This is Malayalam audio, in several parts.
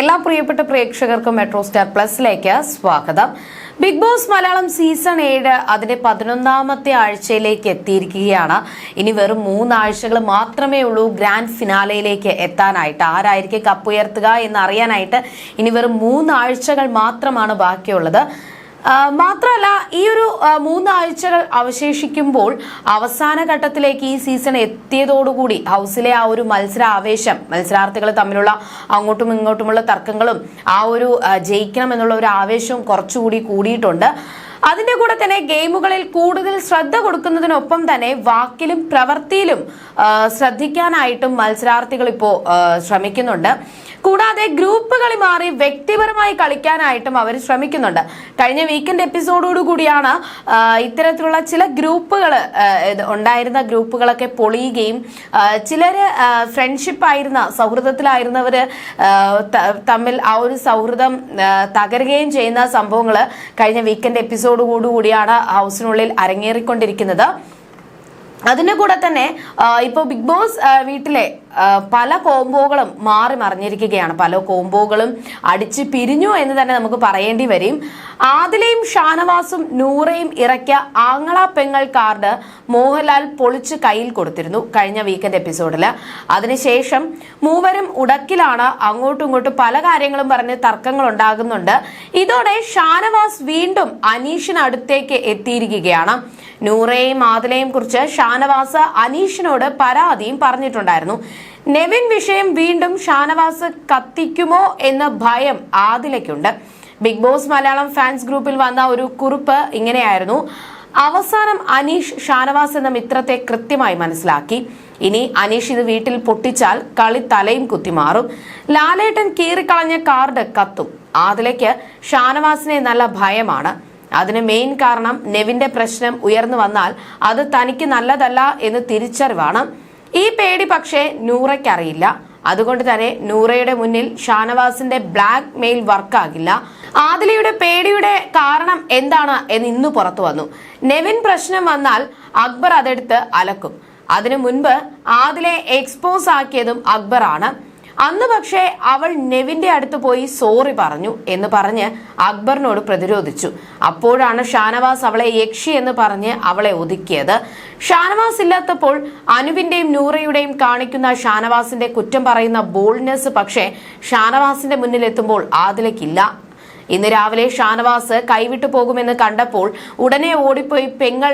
എല്ലാ പ്രിയപ്പെട്ട പ്രേക്ഷകർക്കും മെട്രോ സ്റ്റാർ പ്ലസിലേക്ക് സ്വാഗതം. ബിഗ് ബോസ് മലയാളം സീസൺ ഏഴ് അതിന്റെ പതിനൊന്നാമത്തെ ആഴ്ചയിലേക്ക് എത്തിയിരിക്കുകയാണ്. ഇനി വെറും മൂന്നാഴ്ചകൾ മാത്രമേ ഉള്ളൂ ഗ്രാൻഡ് ഫിനാലയിലേക്ക് എത്താനായിട്ട്. ആരായിരിക്കും കപ്പുയർത്തുക എന്ന് അറിയാനായിട്ട് ഇനി വെറും മൂന്നാഴ്ചകൾ മാത്രമാണ് ബാക്കിയുള്ളത്. മാത്രമല്ല ഈ ഒരു മൂന്നാഴ്ചകൾ അവശേഷിക്കുമ്പോൾ അവസാന ഘട്ടത്തിലേക്ക് ഈ സീസൺ എത്തിയതോടുകൂടി ഹൗസിലെ ആ ഒരു മത്സര ആവേശം മത്സരാർത്ഥികൾ തമ്മിലുള്ള അങ്ങോട്ടും ഇങ്ങോട്ടുമുള്ള തർക്കങ്ങളും ആ ഒരു ജയിക്കണം എന്നുള്ള ഒരു ആവേശവും കുറച്ചുകൂടി കൂടിയിട്ടുണ്ട്. അതിന്റെ കൂടെ തന്നെ ഗെയിമുകളിൽ കൂടുതൽ ശ്രദ്ധ കൊടുക്കുന്നതിനൊപ്പം തന്നെ വാക്കിലും പ്രവൃത്തിയിലും ശ്രദ്ധിക്കാനായിട്ടും മത്സരാർത്ഥികൾ ഇപ്പോൾ ശ്രമിക്കുന്നുണ്ട്. കൂടാതെ ഗ്രൂപ്പ് കളി മാറി വ്യക്തിപരമായി കളിക്കാനായിട്ടും അവർ ശ്രമിക്കുന്നുണ്ട്. കഴിഞ്ഞ വീക്കെൻഡ് എപ്പിസോഡോട് കൂടിയാണ് ഇത്തരത്തിലുള്ള ചില ഗ്രൂപ്പുകൾ ഉണ്ടായിരുന്ന ഗ്രൂപ്പുകളൊക്കെ പൊളിയുകയും ചിലര് ഫ്രണ്ട്ഷിപ്പ് ആയിരുന്ന സൗഹൃദത്തിലായിരുന്നവര് ആ, തമ്മിൽ ആ ഒരു സൗഹൃദം തകരുകയും ചെയ്യുന്ന സംഭവങ്ങൾ കഴിഞ്ഞ വീക്കെൻഡ് എപ്പിസോഡോടുകൂടിയാണ് ഹൗസിനുള്ളിൽ അരങ്ങേറിക്കൊണ്ടിരിക്കുന്നത്. അതിന്റെ കൂടെ തന്നെ ഇപ്പോൾ ഇപ്പൊ ബിഗ് ബോസ് വീട്ടിലെ പല കോംബോകളും മാറി മറിഞ്ഞിരിക്കുകയാണ്. പല കോംബോകളും അടിച്ച് പിരിഞ്ഞു എന്ന് തന്നെ നമുക്ക് പറയേണ്ടി വരും. ആദിലയും ഷാനവാസും നൂറയും ഇറക്കിയ ആങ്ങള പെങ്ങൾ കാർഡ് മോഹൻലാൽ പൊളിച്ച് കയ്യിൽ കൊടുത്തിരുന്നു കഴിഞ്ഞ വീക്കെൻഡ് എപ്പിസോഡിൽ അതിനുശേഷം മൂവരും ഉടക്കിലാണ് അങ്ങോട്ടും ഇങ്ങോട്ടും പല കാര്യങ്ങളും പറഞ്ഞ് തർക്കങ്ങൾ ഉണ്ടാകുന്നുണ്ട്. ഇതോടെ ഷാനവാസ് വീണ്ടും അനീഷിനടുത്തേക്ക് എത്തിയിരിക്കുകയാണ്. നൂറയെയും ആദിലയും കുറിച്ച് ഷാനവാസ് അനീഷിനോട് പരാതിയും പറഞ്ഞിട്ടുണ്ടായിരുന്നു. നെവിൻ വിഷയം വീണ്ടും ഷാനവാസ് കത്തിക്കുമോ എന്ന ഭയം ആദിലയ്ക്കുണ്ട്. ബിഗ് ബോസ് മലയാളം ഫാൻസ് ഗ്രൂപ്പിൽ വന്ന ഒരു കുറിപ്പ് ഇങ്ങനെയായിരുന്നു. അവസാനം അനീഷ് ഷാനവാസ് എന്ന മിത്രത്തെ കൃത്യമായി മനസ്സിലാക്കി. ഇനി അനീഷ് ഇത് വീട്ടിൽ പൊട്ടിച്ചാൽ കളി തലയും കുത്തിമാറും ലാലേട്ടൻ കീറിക്കളഞ്ഞ കാർഡ് കത്തും. ആദിലയ്ക്ക് ഷാനവാസിനെ നല്ല ഭയമാണ്. അതിന് മെയിൻ കാരണം നെവിന്റെ പ്രശ്നം ഉയർന്നു വന്നാൽ അത് തനിക്ക് നല്ലതല്ല എന്ന് തിരിച്ചറിവാണ്. ഈ പേടി പക്ഷേ നൂറയ്ക്കറിയില്ല. അതുകൊണ്ട് തന്നെ നൂറയുടെ മുന്നിൽ ഷാനവാസിന്റെ ബ്ലാക്ക് മെയിൽ വർക്കാകില്ല ആദിലയുടെ പേടിയുടെ കാരണം എന്താണ് എന്ന് ഇന്ന് പുറത്തു വന്നു. നെവിൻ പ്രശ്നം വന്നാൽ അക്ബർ അതെടുത്ത് അലക്കും. അതിനു മുൻപ് ആദിലെ എക്സ്പോസ് ആക്കിയതും അക്ബറാണ്. അന്ന് പക്ഷേ അവൾ നെവിന്റെ അടുത്ത് പോയി സോറി പറഞ്ഞു എന്ന് പറഞ്ഞ് അക്ബറിനോട് പ്രതിരോധിച്ചു. അപ്പോഴാണ് ഷാനവാസ് അവളെ യക്ഷി എന്ന് പറഞ്ഞ് അവളെ ഒതുക്കിയത്. ഷാനവാസ് ഇല്ലാത്തപ്പോൾ അനുവിന്റെയും നൂറയുടെയും കാണിക്കുന്ന ഷാനവാസിന്റെ കുറ്റം പറയുന്ന ബോൾഡ്നെസ് പക്ഷേ ഷാനവാസിന്റെ മുന്നിൽ എത്തുമ്പോൾ ആദിലയ്ക്കില്ല ഇന്ന് രാവിലെ ഷാനവാസ് കൈവിട്ടു പോകുമെന്ന് കണ്ടപ്പോൾ ഉടനെ ഓടിപ്പോയി പെങ്ങൾ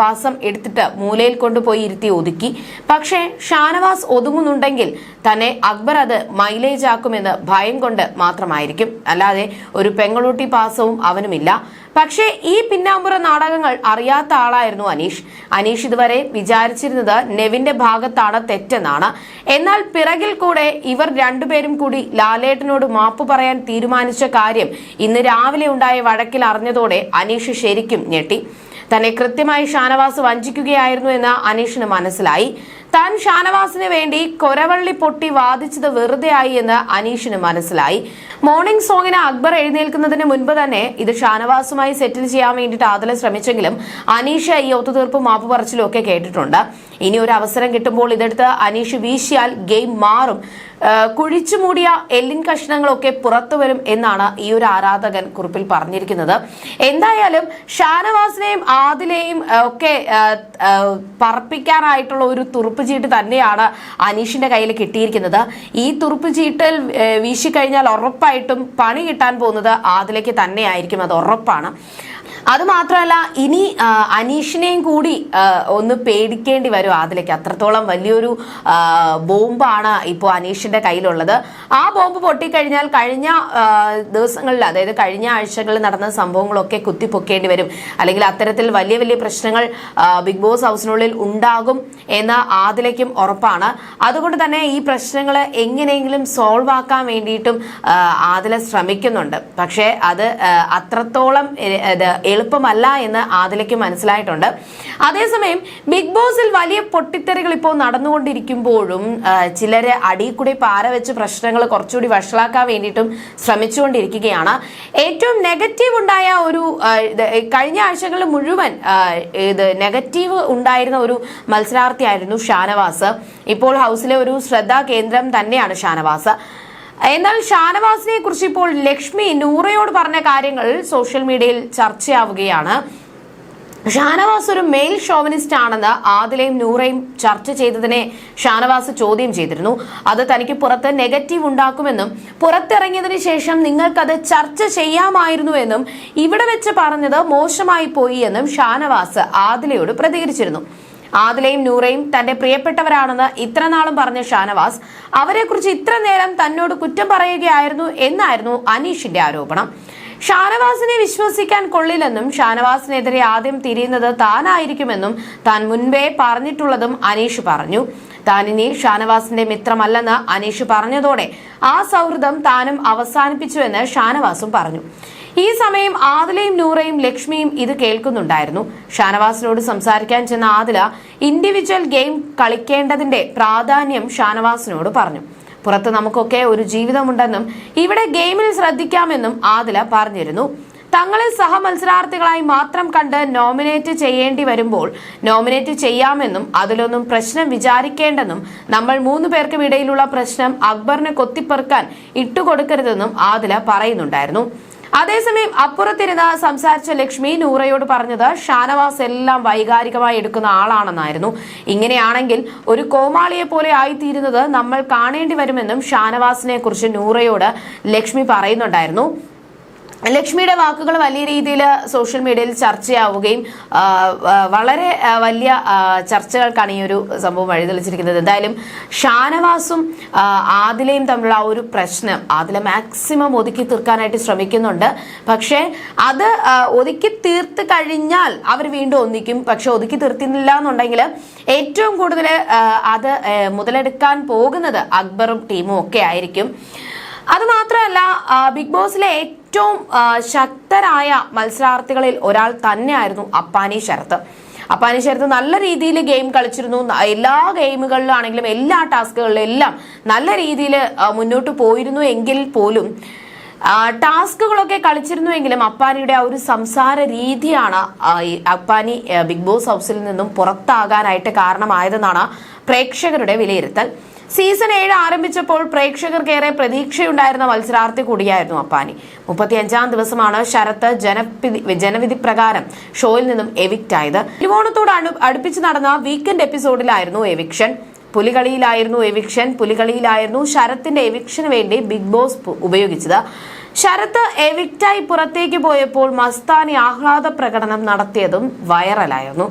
പാസം എടുത്തിട്ട് മൂലയിൽ കൊണ്ടുപോയി ഇരുത്തി ഒതുക്കി. പക്ഷേ ഷാനവാസ് ഒതുങ്ങുന്നുണ്ടെങ്കിൽ തന്നെ അക്ബർ അത് മൈലേജ് ആക്കുമെന്ന് ഭയം കൊണ്ട് മാത്രമായിരിക്കും. അല്ലാതെ ഒരു പെങ്ങളൂട്ടി പാസവും അവനുമില്ല. പക്ഷേ ഈ പിന്നാമ്പുറ നാടകങ്ങൾ അറിയാത്ത ആളായിരുന്നു അനീഷ്. അനീഷ് ഇതുവരെ വിചാരിച്ചിരുന്നത് നെവിന്റെ ഭാഗത്താണ് തെറ്റെന്നാണ്. എന്നാൽ പിറകിൽ കൂടെ ഇവർ രണ്ടുപേരും കൂടി ലാലേട്ടനോട് മാപ്പ് പറയാൻ തീരുമാനിച്ച കാര്യം ഇന്ന് രാവിലെ ഉണ്ടായ വഴക്കിൽ അറിഞ്ഞതോടെ അനീഷ് ശരിക്കും ഞെട്ടി. തന്നെ കൃത്യമായി ഷാനവാസ് വഞ്ചിക്കുകയായിരുന്നു എന്ന് അനീഷിന് മനസ്സിലായി. താൻ ഷാനവാസിന് വേണ്ടി കൊരവള്ളി പൊട്ടി വാദിച്ചത് വെറുതെ ആയി എന്ന് അനീഷിന് മനസ്സിലായി. മോർണിംഗ് സോങ്ങിന് അക്ബർ എഴുന്നേൽക്കുന്നതിന് മുൻപ് തന്നെ ഇത് ഷാനവാസുമായി സെറ്റിൽ ചെയ്യാൻ വേണ്ടിയിട്ട് ആദല ശ്രമിച്ചെങ്കിലും അനീഷ് ഈ ഒത്തുതീർപ്പും മാപ്പ് പറച്ചിലും ഒക്കെ കേട്ടിട്ടുണ്ട്. ഇനി ഒരു അവസരം കിട്ടുമ്പോൾ ഇതെടുത്ത് അനീഷ് വീശിയാൽ ഗെയിം മാറും. കുഴിച്ചു മൂടിയ എല്ലിൻ കഷ്ണങ്ങളൊക്കെ പുറത്തു വരും എന്നാണ് ഈ ഒരു ആരാധകൻ കുറിപ്പിൽ പറഞ്ഞിരിക്കുന്നത്. എന്തായാലും ഷാനവാസിനെയും ആദിലെയും ഒക്കെ പറപ്പിക്കാനായിട്ടുള്ള ഒരു തുറുപ്പ് ചീട്ട് തന്നെയാണ് അനീഷിന്റെ കയ്യിൽ കിട്ടിയിരിക്കുന്നത്. ഈ തുറുപ്പ് ചീട്ടിൽ വീശിക്കഴിഞ്ഞാൽ ഉറപ്പായിട്ടും പണി കിട്ടാൻ പോകുന്നത് ആദിലേക്ക് തന്നെയായിരിക്കും. അത് ഉറപ്പാണ്. അത് മാത്രമല്ല ഇനി അനീഷിനെയും കൂടി ഒന്ന് പേടിക്കേണ്ടി വരും അതിലേക്ക് അത്രത്തോളം വലിയൊരു ബോംബാണ് ഇപ്പോൾ അനീഷിന്റെ കയ്യിലുള്ളത്. ആ ബോംബ് പൊട്ടിക്കഴിഞ്ഞാൽ കഴിഞ്ഞ ദിവസങ്ങളിൽ അതായത് കഴിഞ്ഞ ആഴ്ചകളിൽ നടന്ന സംഭവങ്ങളൊക്കെ കുത്തിപ്പൊക്കേണ്ടി വരും. അല്ലെങ്കിൽ അത്തരത്തിൽ വലിയ വലിയ പ്രശ്നങ്ങൾ ബിഗ് ബോസ് ഹൗസിനുള്ളിൽ ഉണ്ടാകും എന്ന് ആദിലേക്കും ഉറപ്പാണ്. അതുകൊണ്ട് തന്നെ ഈ പ്രശ്നങ്ങൾ എങ്ങനെയെങ്കിലും സോൾവ് ആക്കാൻ വേണ്ടിയിട്ടും ആതിലെ ശ്രമിക്കുന്നുണ്ട്. പക്ഷേ അത് അത്രത്തോളം എളുപ്പമല്ല എന്ന് ആദിലയ്ക്ക് മനസ്സിലായിട്ടുണ്ട്. അതേസമയം ബിഗ് ബോസിൽ വലിയ പൊട്ടിത്തെറികൾ ഇപ്പോൾ നടന്നുകൊണ്ടിരിക്കുമ്പോഴും ചിലര് അടിയിൽ പാര വെച്ച് പ്രശ്നങ്ങൾ കുറച്ചുകൂടി വഷളാക്കാൻ വേണ്ടിയിട്ടും ശ്രമിച്ചുകൊണ്ടിരിക്കുകയാണ്. ഏറ്റവും നെഗറ്റീവ് ഉണ്ടായ ഒരു കഴിഞ്ഞ ആഴ്ചകളിൽ മുഴുവൻ ഇത് നെഗറ്റീവ് ഉണ്ടായിരുന്ന ഒരു മത്സരാർത്ഥിയായിരുന്നു ഷാനവാസ്. ഇപ്പോൾ ഹൗസിലെ ഒരു ശ്രദ്ധാ കേന്ദ്രം തന്നെയാണ് ഷാനവാസ്. എന്നാൽ ഷാനവാസിനെ കുറിച്ച് ഇപ്പോൾ ലക്ഷ്മി നൂറയോട് പറഞ്ഞ കാര്യങ്ങൾ സോഷ്യൽ മീഡിയയിൽ ചർച്ചയാവുകയാണ്. ഷാനവാസ് ഒരു മെയിൽ ഷോവനിസ്റ്റ് ആണെന്ന് ആദിലയും നൂറയും ചർച്ച ചെയ്തതിനെ ഷാനവാസ് ചോദ്യം ചെയ്തിരുന്നു. അത് തനിക്ക് പുറത്ത് നെഗറ്റീവ് ഉണ്ടാക്കുമെന്നും പുറത്തിറങ്ങിയതിനു ശേഷം നിങ്ങൾക്കത് ചർച്ച ചെയ്യാമായിരുന്നുവെന്നും ഇവിടെ വെച്ച് പറഞ്ഞത് മോശമായി പോയി എന്നും ഷാനവാസ് ആദിലയോട് പ്രതികരിച്ചിരുന്നു. ആദിലയും നൂറയും തന്റെ പ്രിയപ്പെട്ടവരാണെന്ന് ഇത്രനാളും പറഞ്ഞ ഷാനവാസ് അവരെക്കുറിച്ച് ഇത്ര നേരം തന്നോട് കുറ്റം പറയുകയായിരുന്നു എന്നായിരുന്നു അനീഷിന്റെ ആരോപണം. ഷാനവാസിനെ വിശ്വസിക്കാൻ കൊള്ളില്ലെന്നും ഷാനവാസിനെതിരെ ആദ്യം തിരിയുന്നത് താനായിരിക്കുമെന്നും താൻ മുൻപേ പറഞ്ഞിട്ടുള്ളതും അനീഷ് പറഞ്ഞു. താൻ ഇനി ഷാനവാസിന്റെ മിത്രമല്ലെന്ന് അനീഷ് പറഞ്ഞതോടെ ആ സൗഹൃദം താനും അവസാനിപ്പിച്ചുവെന്ന് ഷാനവാസും പറഞ്ഞു. ഈ സമയം ആദിലയും നൂറയും ലക്ഷ്മിയും ഇത് കേൾക്കുന്നുണ്ടായിരുന്നു. ഷാനവാസിനോട് സംസാരിക്കാൻ ചെന്ന ആദില ഇൻഡിവിജ്വൽ ഗെയിം കളിക്കേണ്ടതിന്റെ പ്രാധാന്യം ഷാനവാസിനോട് പറഞ്ഞു. പുറത്ത് നമുക്കൊക്കെ ഒരു ജീവിതമുണ്ടെന്നും ഇവിടെ ഗെയിമിൽ ശ്രദ്ധിക്കാമെന്നും ആദില പറഞ്ഞിരുന്നു. തങ്ങളെ സഹമത്സരാർത്ഥികളായി മാത്രം കണ്ട് നോമിനേറ്റ് ചെയ്യേണ്ടി വരുമ്പോൾ നോമിനേറ്റ് ചെയ്യാമെന്നും അതിലൊന്നും പ്രശ്നം വിചാരിക്കേണ്ടെന്നും നമ്മൾ മൂന്ന് പേർക്കും ഇടയിലുള്ള പ്രശ്നം അക്ബറിനെ കൊത്തിപ്പെറുക്കാൻ ഇട്ടുകൊടുക്കരുതെന്നും ആദില പറയുന്നുണ്ടായിരുന്നു. അതേസമയം അപ്പുറത്തിരുന്ന് സംസാരിച്ച ലക്ഷ്മി നൂറയോട് പറഞ്ഞത് ഷാനവാസ് എല്ലാം വൈകാരികമായി എടുക്കുന്ന ആളാണെന്നായിരുന്നു. ഇങ്ങനെയാണെങ്കിൽ ഒരു കോമാളിയെ പോലെ ആയിത്തീരുന്നത് നമ്മൾ കാണേണ്ടി വരുമെന്നും ഷാനവാസിനെ കുറിച്ച് നൂറയോട് ലക്ഷ്മി പറയുന്നുണ്ടായിരുന്നു. ലക്ഷ്മിയുടെ വാക്കുകൾ വലിയ രീതിയിൽ സോഷ്യൽ മീഡിയയിൽ ചർച്ചയാവുകയും വളരെ വലിയ ചർച്ചകൾക്കാണ് ഈ ഒരു സംഭവം വഴിതെളിച്ചിരിക്കുന്നത്. എന്തായാലും ഷാനവാസും ആദിലയും തമ്മിലുള്ള ആ ഒരു പ്രശ്നം ആദില മാക്സിമം ഒതുക്കി തീർക്കാനായിട്ട് ശ്രമിക്കുന്നുണ്ട്. പക്ഷേ അത് ഒതുക്കി തീർത്ത് കഴിഞ്ഞാൽ അവർ വീണ്ടും ഒന്നിക്കും. പക്ഷെ ഒതുക്കി തീർത്തില്ല എന്നുണ്ടെങ്കിൽ ഏറ്റവും കൂടുതൽ അത് മുതലെടുക്കാൻ പോകുന്നത് അക്ബറും ടീമും ഒക്കെ ആയിരിക്കും. അത് മാത്രമല്ല ബിഗ് ബോസിലെ ഏറ്റവും ശക്തരായ മത്സരാർത്ഥികളിൽ ഒരാൾ തന്നെയായിരുന്നു അപ്പാനി ശരത്ത്. അപ്പാനി ശരത്ത് നല്ല രീതിയിൽ ഗെയിം കളിച്ചിരുന്നു. എല്ലാ ഗെയിമുകളിലാണെങ്കിലും എല്ലാ ടാസ്കുകളിലും എല്ലാം നല്ല രീതിയിൽ മുന്നോട്ട് പോയിരുന്നു എങ്കിൽ പോലും ടാസ്കുകളൊക്കെ കളിച്ചിരുന്നുവെങ്കിലും അപ്പാനിയുടെ ആ ഒരു സംസാര രീതിയാണ് അപ്പാനി ബിഗ് ബോസ് ഹൗസിൽ നിന്നും പുറത്താകാനായിട്ട് കാരണമായതെന്നാണ് പ്രേക്ഷകരുടെ വിലയിരുത്തൽ. സീസൺ ഏഴ് ആരംഭിച്ചപ്പോൾ പ്രേക്ഷകർക്കേറെ പ്രതീക്ഷയുണ്ടായിരുന്ന മത്സരാർത്ഥി കൂടിയായിരുന്നു അപ്പാനി. മുപ്പത്തിയഞ്ചാം ദിവസമാണ് ശരത്ത് ജനവിധി ജനവിധി പ്രകാരം ഷോയിൽ നിന്നും എവിക്റ്റ് ആയത്. തിരുവോണത്തോട് അടുപ്പിച്ച് നടന്ന വീക്കെൻഡ് എപ്പിസോഡിലായിരുന്നു എവിക്ഷൻ. പുലികളിയിലായിരുന്നു എവിക്ഷൻ. പുലികളിയിലായിരുന്നു ശരത്തിന്റെ എവിക്ഷന് വേണ്ടി ബിഗ് ബോസ് ഉപയോഗിച്ചത്. ശരത്ത് എവിക്റ്റായി പുറത്തേക്ക് പോയപ്പോൾ മസ്താനി ആഹ്ലാദ പ്രകടനം നടത്തിയതും വൈറലായിരുന്നു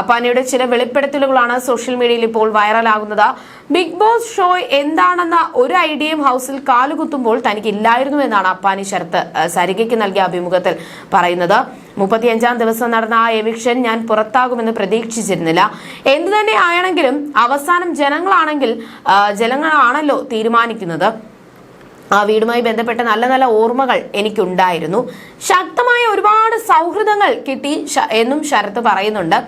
അപ്പാനിയുടെ ചില വെളിപ്പെടുത്തലുകളാണ് സോഷ്യൽ മീഡിയയിൽ ഇപ്പോൾ വൈറലാകുന്നത്. ബിഗ് ബോസ് ഷോ എന്താണെന്ന ഒരു ഐഡിയയും ഹൗസിൽ കാലുകുത്തുമ്പോൾ തനിക്ക് ഇല്ലായിരുന്നു എന്നാണ് അപ്പാനി ശരത്ത് സരികയ്ക്ക് നൽകിയ അഭിമുഖത്തിൽ പറയുന്നത്. മുപ്പത്തിയഞ്ചാം ദിവസം നടന്ന ആ എവിക്ഷൻ ഞാൻ പുറത്താകുമെന്ന് പ്രതീക്ഷിച്ചിരുന്നില്ല. എന്തു തന്നെ ആണെങ്കിലും അവസാനം ജനങ്ങളാണെങ്കിൽ ജനങ്ങളാണല്ലോ തീരുമാനിക്കുന്നത്. ആ വീടുമായി ബന്ധപ്പെട്ട നല്ല നല്ല ഓർമ്മകൾ എനിക്കുണ്ടായിരുന്നു. ശക്തമായ ഒരുപാട് സൗഹൃദങ്ങൾ കിട്ടി എന്നും ശരത്ത് പറയുന്നുണ്ട്.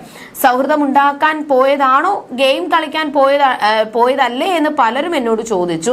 സൗഹൃദം ഉണ്ടാക്കാൻ പോയതാണോ? ഗെയിം കളിക്കാൻ പോയത പോയതല്ലേ എന്ന് പലരും എന്നോട് ചോദിച്ചു.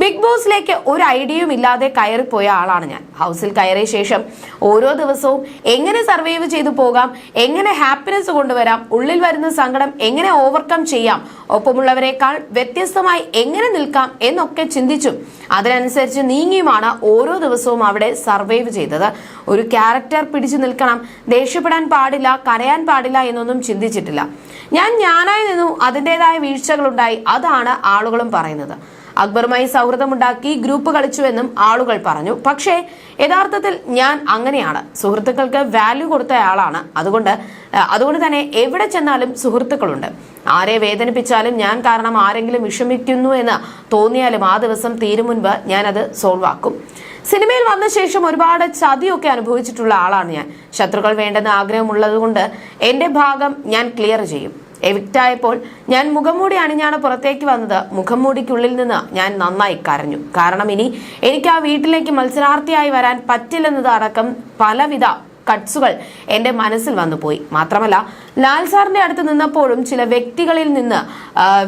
ബിഗ് ബോസിലേക്ക് ഒരു ഐഡിയയും ഇല്ലാതെ കയറിപ്പോയ ആളാണ് ഞാൻ. ഹൗസിൽ കയറിയ ശേഷം ഓരോ ദിവസവും എങ്ങനെ സർവൈവ് ചെയ്തു പോകാം? എങ്ങനെ ഹാപ്പിനെസ് കൊണ്ടുവരാം? ഉള്ളിൽ വരുന്ന സങ്കടം എങ്ങനെ ഓവർകം ചെയ്യാം? ഒപ്പമുള്ളവരെക്കാൾ വ്യത്യസ്തമായി എങ്ങനെ നിൽക്കാം എന്നൊക്കെ ചിന്തിച്ചും അതിനനുസരിച്ച് നീങ്ങിയുമാണ് ഓരോ ദിവസവും അവിടെ സർവൈവ് ചെയ്തത്. ഒരു ക്യാരക്ടർ പിടിച്ചു നിൽക്കണം ദേഷ്യപ്പെടാൻ പാടില്ല കരയാൻ പാടില്ല എന്നൊന്നും ചിന്തിച്ചിട്ടില്ല. ഞാൻ ഞാനായി നിന്നു അതിന്റെതായ വീഴ്ചകളുണ്ടായി അതാണ് ആളുകളും പറയുന്നത്. അക്ബറുമായി സൗഹൃദമുണ്ടാക്കി ഗ്രൂപ്പ് കളിച്ചുവെന്നും ആളുകൾ പറഞ്ഞു. പക്ഷേ യഥാർത്ഥത്തിൽ ഞാൻ അങ്ങനെയാണ്. സുഹൃത്തുക്കൾക്ക് വാല്യൂ കൊടുത്ത ആളാണ്. അതുകൊണ്ട് അതുകൊണ്ട് തന്നെ എവിടെ ചെന്നാലും സുഹൃത്തുക്കളുണ്ട്. ആരെ വേദനിപ്പിച്ചാലും ഞാൻ കാരണം ആരെങ്കിലും വിഷമിക്കുന്നു എന്ന് തോന്നിയാലും ആ ദിവസം തീരും മുൻപ് ഞാനത് സോൾവ് ആക്കും. സിനിമയിൽ വന്ന ശേഷം ഒരുപാട് ചതിയൊക്കെ അനുഭവിച്ചിട്ടുള്ള ആളാണ് ഞാൻ. ശത്രുക്കൾ വേണ്ടെന്ന് ആഗ്രഹമുള്ളത് കൊണ്ട് എന്റെ ഭാഗം ഞാൻ ക്ലിയർ ചെയ്യും. എവിക്റ്റ് ആയപ്പോൾ ഞാൻ മുഖംമൂടി അണിഞ്ഞാണ് പുറത്തേക്ക് വന്നത്. മുഖംമൂടിക്കുള്ളിൽ നിന്ന് ഞാൻ നന്നായി കരഞ്ഞു. കാരണം ഇനി എനിക്ക് ആ വീട്ടിലേക്ക് മത്സരാർത്ഥിയായി വരാൻ പറ്റില്ലെന്നത് അടക്കം പലവിധ കട്സുകൾ എന്റെ മനസ്സിൽ വന്നു പോയി. മാത്രമല്ല ലാൽ സാറിന്റെ അടുത്ത് നിന്നപ്പോഴും ചില വ്യക്തികളിൽ നിന്ന്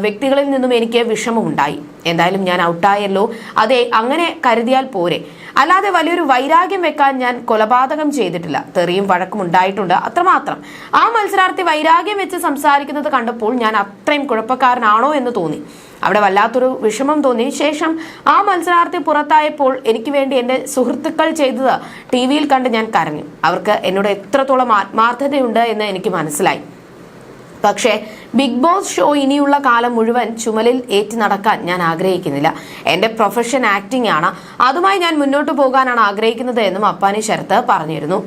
വ്യക്തികളിൽ നിന്നും എനിക്ക് വിഷമമുണ്ടായി. എന്തായാലും ഞാൻ ഔട്ടായല്ലോ അതെ അങ്ങനെ കരുതിയാൽ പോരെ. അല്ലാതെ വലിയൊരു വൈരാഗ്യം വെക്കാൻ ഞാൻ കൊലപാതകം ചെയ്തിട്ടില്ല. തെറിയും വഴക്കും ഉണ്ടായിട്ടുണ്ട്. അത്രമാത്രം. ആ മത്സരാർത്ഥി വൈരാഗ്യം വെച്ച് സംസാരിക്കുന്നത് കണ്ടപ്പോൾ ഞാൻ അത്രയും കുഴപ്പക്കാരനാണോ എന്ന് തോന്നി. അവിടെ വല്ലാത്തൊരു വിഷമം തോന്നി. ശേഷം ആ മത്സരാർത്ഥി പുറത്തായപ്പോൾ എനിക്ക് വേണ്ടി എന്റെ സുഹൃത്തുക്കൾ ചെയ്തത് ടി വിയിൽ കണ്ട് ഞാൻ കരഞ്ഞു. അവർക്ക് എന്നോട് എത്രത്തോളം ആത്മാർത്ഥതയുണ്ട് എന്ന് എനിക്ക് മനസ്സിലായി. പക്ഷേ ബിഗ് ബോസ് ഷോ ഇനിയുള്ള കാലം മുഴുവൻ ചുമലിൽ ഏറ്റി നടക്കാൻ ഞാൻ ആഗ്രഹിക്കുന്നില്ല. എന്റെ പ്രൊഫഷൻ ആക്ടിംഗ് ആണ്. അതുമായി ഞാൻ മുന്നോട്ട് പോകാനാണ് ആഗ്രഹിക്കുന്നത് എന്നും അപ്പാനി ശരത്ത് പറഞ്ഞിരുന്നു.